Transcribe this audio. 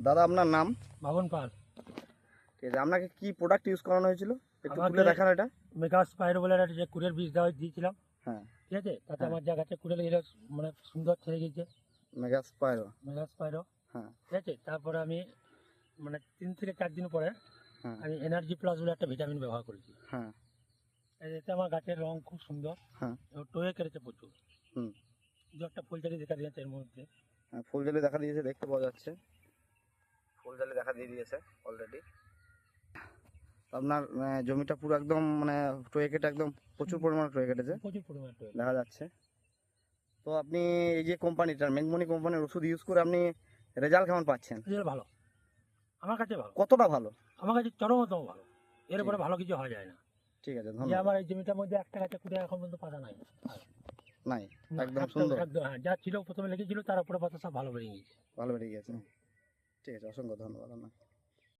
দাদা আপনার নাম? বাবন পাল। ঠিক আছে আপনাকে কি প্রোডাক্ট ইউজ করানো হয়েছিল? একটু খুলে দেখান এটা। মেগা স্পাইরো বলে একটা যে কুড়ের বীজ দেওয়া দিয়েছিলাম। হ্যাঁ। ঠিক আছে? তাতে হ্যাঁ। আমার যা গাছে কুড়ে লেগে মানে সুন্দর ছেড়ে গেছে। মেগা স্পাইরো মেগা স্পাইরো হ্যাঁ। ঠিক আছে? তারপরে আমি মানে তিন থেকে চার দিন পরে হ্যাঁ। আমি এনার্জি প্লাস বলে একটা ভিটামিন ব্যবহার করেছি। হ্যাঁ। এতে আমার গাছের রং খুব সুন্দর। হ্যাঁ। টয়ে কেড়েছে প্রচুর। হুম। দু একটা ফুল ফুলচারি দেখা দিয়েছে এর মধ্যে। হ্যাঁ, ফুলজালি দেখা দিয়েছে দেখতে পাওয়া যাচ্ছে। ফুলজালি দেখা দিয়ে দিয়েছে অলরেডি আপনার জমিটা পুরো একদম মানে টয়ে কেটে একদম প্রচুর পরিমাণে টয়ে কেটেছে প্রচুর পরিমাণে টয়ে দেখা যাচ্ছে। তো আপনি এই যে কোম্পানিটার মেঘমণি কোম্পানির ওষুধ ইউজ করে আপনি রেজাল্ট কেমন পাচ্ছেন? রেজাল্ট ভালো। আমার কাছে ভালো। কতটা ভালো? আমার কাছে চরমতম ভালো। এর উপরে ভালো কিছু হওয়া যায় না। ঠিক আছে ধন্যবাদ। আমার এই জমিটার মধ্যে একটা গাছে কুড়ে এখন পর্যন্ত পাতা নাই। নাই? একদম সুন্দর। একদম হ্যাঁ যা ছিল প্রথমে লেগেছিল তার উপরে পাতা সব ভালো বেরিয়ে গেছে ভালো বেরিয়ে গেছে ঠিক আছে অসংখ্য ধন্যবাদ আপনাকে।